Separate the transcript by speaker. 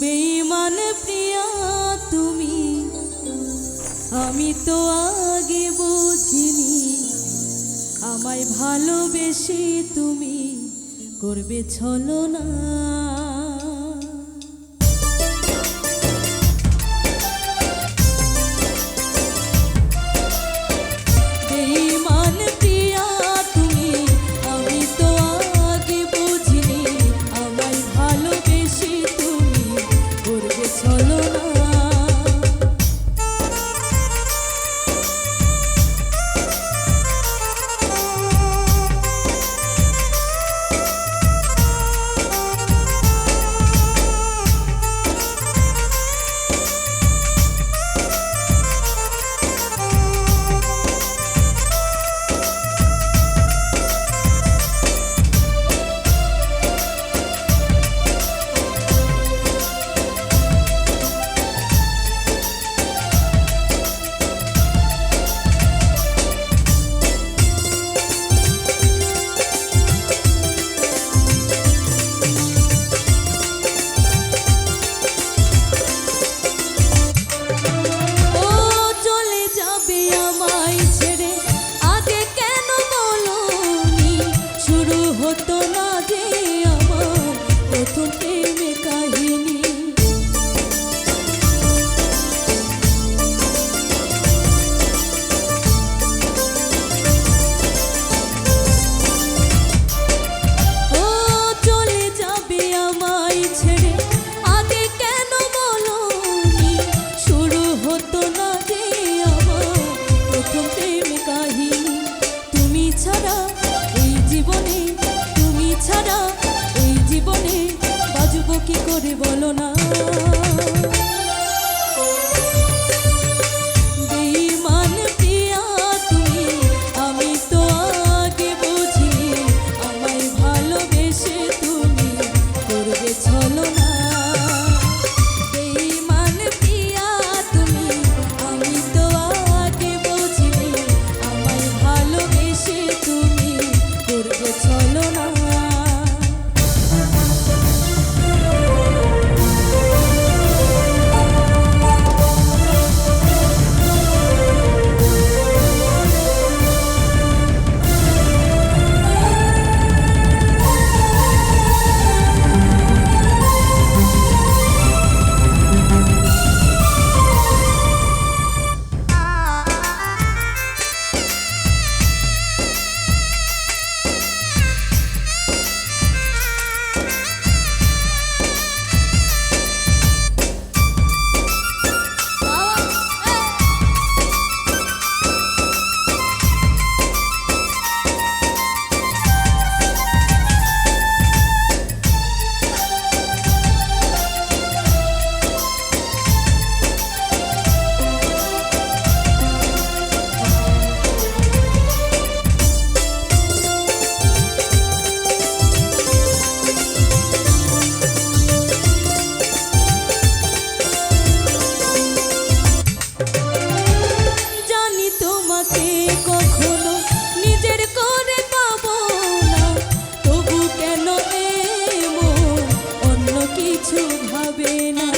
Speaker 1: বেঈমান প্রিয়া তুমি আমি তো আগে বুঝিনি। আমায় ভালোবেসে তুমি করবে ছলো Oh. আমায় ছেড়ে আগে কেন বলনি? শুরু হতো না যে ও চলে যাবে আমায় ছেড়ে ছাড়া এই জীবনে বাজুব কি করে বলো না? কিছু ভাবে না।